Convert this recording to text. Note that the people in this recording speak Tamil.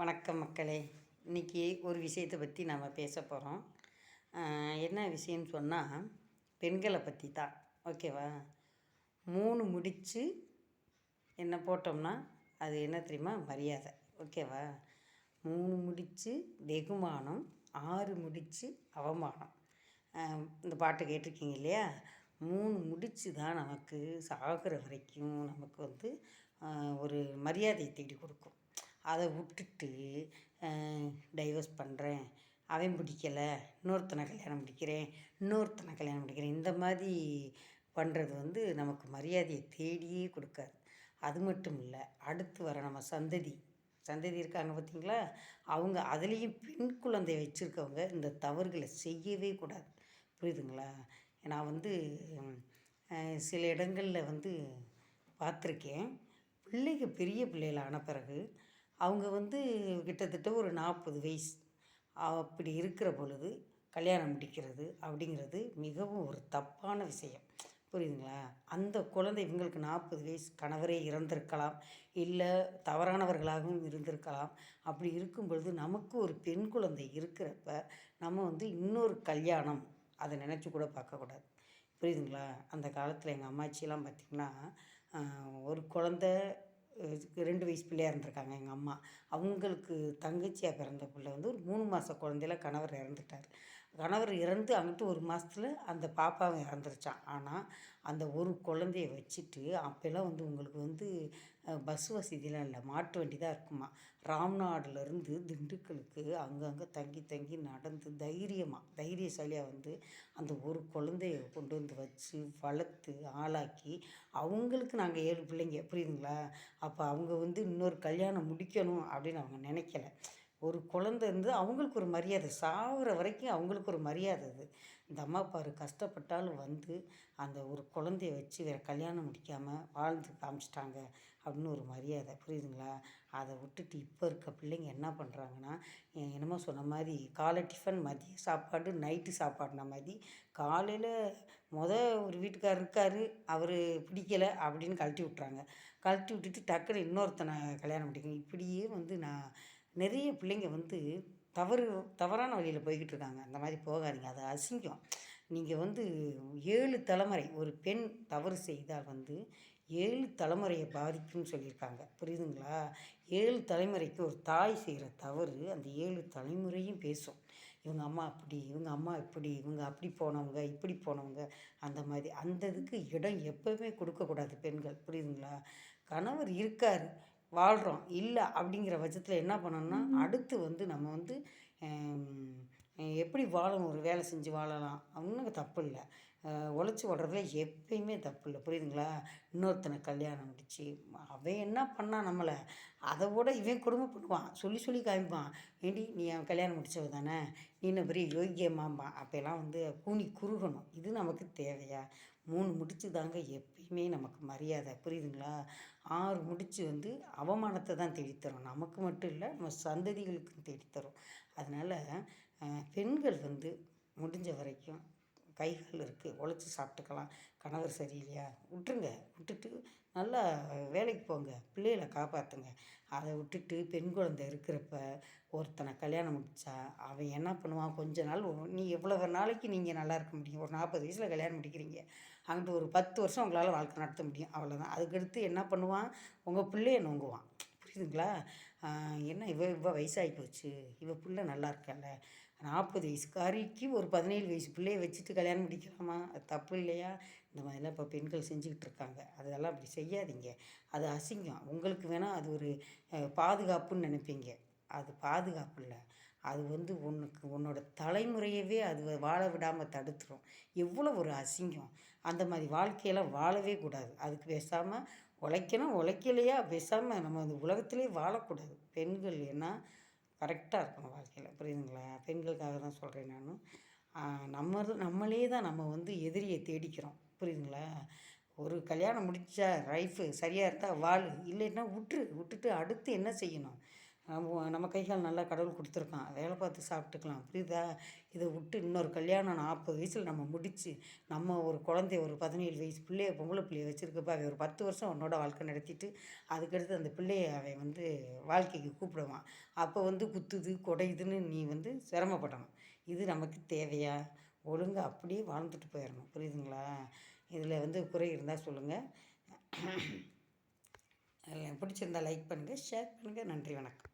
வணக்கம் மக்களே. இன்றைக்கி ஒரு விஷயத்தை பற்றி நாம் பேச போகிறோம் என்ன விஷயம்னு சொன்னால் பெண்களை பற்றி தான் ஓகேவா? மூணு முடித்து என்ன போட்டோம்னா அது என்ன தெரியுமா? மரியாதை. ஓகேவா? மூணு முடித்து வெகுமானம் ஆறு முடித்து அவமானம். இந்த பாட்டு கேட்டிருக்கீங்க இல்லையா? மூணு முடித்து தான் நமக்கு சாகிற வரைக்கும் நமக்கு வந்து ஒரு மரியாதையை தேடி கொடுக்கும். அதை விட்டுட்டு டைவர்ஸ் பண்ணுறேன் அவன் பிடிக்கலை. இன்னொருத்தனை கல்யாணம் பிடிக்கிறேன். இன்னொருத்தனை கல்யாணம் பிடிக்கிறேன். இந்த மாதிரி பண்ணுறது வந்து நமக்கு மரியாதையை தேடியே கொடுக்காது. அது மட்டும் இல்லை அடுத்து வர நம்ம சந்ததி. சந்ததி இருக்காங்க பார்த்தீங்களா? அவங்க அதுலேயும் பெண் குழந்தை வச்சுருக்கவங்க இந்த தவறுகளை செய்யவே கூடாது. புரியுதுங்களா? நான் வந்து சில இடங்களில் வந்து பார்த்துருக்கேன். பிள்ளைங்க பெரிய பிள்ளைகள் ஆன பிறகு அவங்க வந்து கிட்டத்தட்ட ஒரு நாற்பது வயசு. அப்படி இருக்கிற பொழுது கல்யாணம் முடிக்கிறது அப்படிங்கிறது மிகவும் ஒரு தப்பான விஷயம். புரியுதுங்களா? அந்த குழந்தை இவங்களுக்கு நாற்பது வயசு கணவரே இறந்திருக்கலாம் இல்லை தவறானவர்களாகவும் இருந்திருக்கலாம். அப்படி இருக்கும் பொழுது நமக்கு ஒரு பெண் குழந்தை இருக்கிறப்ப நம்ம வந்து இன்னொரு கல்யாணம் அதை நினச்சி கூட பார்க்கக்கூடாது புரியுதுங்களா? அந்த காலத்தில் எங்கள் அம்மாச்சியெலாம் பார்த்திங்கன்னா ஒரு குழந்த ரெண்டு வயசு பிள்ளையாக இருந்திருக்காங்க எங்கள் அம்மா. அவங்களுக்கு தங்கச்சியாக பிறந்த பிள்ளை வந்து ஒரு மூணு மாத குழந்தையில கணவர் இறந்துட்டார். கணவர் இறந்து அங்கிட்டு ஒரு மாதத்துல அந்த பாப்பாவும் இறந்துருச்சான் ஆனால் அந்த ஒரு குழந்தைய வச்சுட்டு அப்போல்லாம் வந்து உங்களுக்கு வந்து பஸ் வசதிலாம் இல்லை. மாட்டு வண்டி தான் இருக்குமா? ராம்நாடுலேருந்து திண்டுக்கலுக்கு அங்கங்கே தங்கி தங்கி நடந்து தைரியமாக தைரியசாலியாக வந்து அந்த ஒரு குழந்தைய கொண்டு வந்து வச்சு வளர்த்து ஆளாக்கி அவங்களுக்கு நாங்கள் ஏழு பிள்ளைங்க. புரியுதுங்களா? அப்போ அவங்க வந்து இன்னொரு கல்யாணம் முடிக்கணும் அப்படின்னு அவங்க நினைக்கல. ஒரு குழந்தை இருந்து அவங்களுக்கு ஒரு மரியாதை சாகிற வரைக்கும் அவங்களுக்கு ஒரு மரியாதை அது. இந்த அம்மா பாரு கஷ்டப்பட்டாலும் வந்து அந்த ஒரு குழந்தைய வச்சு வேறு கல்யாணம் முடிக்காமல் வாழ்ந்து காமிச்சிட்டாங்க அப்படின்னு ஒரு மரியாதை. புரியுதுங்களா? அதை விட்டுட்டு இப்போ இருக்க பிள்ளைங்க என்ன பண்ணுறாங்கன்னா என்னமோ சொன்ன மாதிரி காலை டிஃபன் மதிய சாப்பாடு நைட்டு சாப்பாடுன மாதிரி காலையில் மொதல் ஒரு வீட்டுக்காரர் இருக்கார் அவர் பிடிக்கலை அப்படின்னு கழட்டி விட்றாங்க கழட்டி விட்டுட்டு டக்குன்னு இன்னொருத்தனை கல்யாணம் முடிக்கணும். இப்படியே வந்து நான் நிறைய பிள்ளைங்க வந்து தவறு தவறான வழியில் போய்கிட்டு இருக்காங்க அந்த மாதிரி போகாதீங்க. அது அசிங்கம். நீங்கள் வந்து ஏழு தலைமுறை ஒரு பெண் தவறு செய்தால் வந்து ஏழு தலைமுறையை பாதிக்கும்னு சொல்லியிருக்காங்க. புரியுதுங்களா? ஏழு தலைமுறைக்கு ஒரு தாய் செய்கிற தவறு அந்த ஏழு தலைமுறையும் பேசும். இவங்க அம்மா அப்படி இவங்க அம்மா இப்படி இவங்க அப்படி போனவங்க இப்படி போனவங்க அந்த மாதிரி. அந்த இதுக்கு இடம் எப்போவுமே கொடுக்கக்கூடாது பெண்கள். புரியுதுங்களா? கணவர் இருக்கார். வாழ்கிறோம் இல்லை அப்படிங்கிற பட்சத்தில் என்ன பண்ணணும்னா அடுத்து வந்து நம்ம வந்து எப்படி வாழணும்? ஒரு வேலை செஞ்சு வாழலாம். ஒன்றும் தப்பு இல்லை. உழைச்சி ஓடுறதுல எப்பயுமே தப்பு இல்லை. புரியுதுங்களா? இன்னொருத்தனை கல்யாணம் முடிச்சு அவன் என்ன பண்ணான் நம்மளை? அதை விட இவன் கொடுமை பண்ணுவான். சொல்லி சொல்லி காமிப்பான். ஏண்டி நீ அவன் கல்யாணம் முடிச்சவ தானே? நீ என்ன பெரிய யோகியமாம்பான் அப்போல்லாம் வந்து கூனி குறுகணும். இது நமக்கு தேவையா? மூணு முடிச்சு தாங்க எப்பயுமே நமக்கு மரியாதை. புரியுதுங்களா? ஆறு முடிச்சு வந்து அவமானத்தை தான் தேடித்தரும். நமக்கு மட்டும் இல்லை நம்ம சந்ததிகளுக்கும் தேடித்தரும். அதனால் பெண்கள் வந்து முடிஞ்ச வரைக்கும் கைகள் இருக்குது உழைச்சி சாப்பிட்டுக்கலாம். கணவர் சரியில்லையா? விட்டுருங்க. விட்டுட்டு நல்லா வேலைக்கு போங்க. பிள்ளைகளை காப்பாற்றுங்க அதை விட்டுட்டு பெண் குழந்தை இருக்கிறப்ப ஒருத்தனை கல்யாணம் முடிச்சா அவன் என்ன பண்ணுவான்? கொஞ்ச நாள் நீ எவ்வளோ நாளைக்கு நீங்கள் நல்லா இருக்க முடியும். ஒரு நாற்பது வயசில் கல்யாணம் முடிக்கிறீங்க. அங்கிட்டு ஒரு பத்து வருஷம் உங்களால் வாழ்க்கை நடத்த முடியும். அவ்வளோதான் அதுக்கடுத்து என்ன பண்ணுவான்? உங்கள் பிள்ளைய நோங்குவான். புரியுதுங்களா? என்ன இவ இவ வயசாகி போச்சு. இவ பிள்ளை நல்லா இருக்கல. நாற்பது வயசுக்காரிக்கு ஒரு பதினேழு வயசு பிள்ளைய வச்சுட்டு கல்யாணம் முடிக்கலாமா? அது தப்பு இல்லையா? இந்த மாதிரிலாம் இப்போ பெண்கள் செஞ்சுக்கிட்டு இருக்காங்க. அதெல்லாம் அப்படி செய்யாதீங்க. அது அசிங்கம். உங்களுக்கு வேணால் அது ஒரு பாதுகாப்புன்னு நினைப்பீங்க. அது பாதுகாப்பு இல்லை. அது வந்து உனக்கு உன்னோட தலைமுறையவே அது வாழ விடாமல் தடுத்துரும். எவ்வளோ ஒரு அசிங்கம். அந்த மாதிரி வாழ்க்கையெல்லாம் வாழவே கூடாது. அதுக்கு பேசாமல் உழைக்கணும். உழைக்கலையா? பேசாமல் நம்ம அந்த உலகத்திலே வாழக்கூடாது. பெண்கள் ஏன்னா கரெக்டாக இருக்கணும் வாழ்க்கையில். புரியுதுங்களா? பெண்களுக்காக தான் சொல்கிறேன் நான். நம்ம நம்மளே தான் நம்ம வந்து எதிரியை தேடிக்கிறோம். புரியுதுங்களா? ஒரு கல்யாணம் முடித்தா லைஃபு சரியாக இருந்தால் வாழ் இல்லைன்னா விட்டுரு விட்டுட்டு அடுத்து என்ன செய்யணும்? நம்ம நம்ம கை கால் நல்லா கடவுள் கொடுத்துருக்கான். வேலை பார்த்து சாப்பிட்டுக்கலாம். புரியுதா? இதை விட்டு இன்னொரு கல்யாணம் நாற்பது வயசில் நம்ம முடித்து நம்ம ஒரு குழந்தைய ஒரு பதினேழு வயசு பிள்ளைய பொம்பளை பிள்ளைய வச்சுருக்கப்ப அவன் ஒரு பத்து வருஷம் உன்னோட வாழ்க்கை நடத்திட்டு அதுக்கடுத்து அந்த பிள்ளைய அவன் வந்து வாழ்க்கைக்கு கூப்பிடுவான். அப்போ வந்து குத்துது குடையுதுன்னு நீ வந்து சிரமப்படணும். இது நமக்கு தேவையா? ஒழுங்காக அப்படியே வாழ்ந்துட்டு போயிடணும். புரியுதுங்களா? இதில் வந்து குறை இருந்தால் சொல்லுங்கள் அதில் பிடிச்சிருந்தா லைக் பண்ணுங்கள் ஷேர் பண்ணுங்கள் நன்றி வணக்கம்.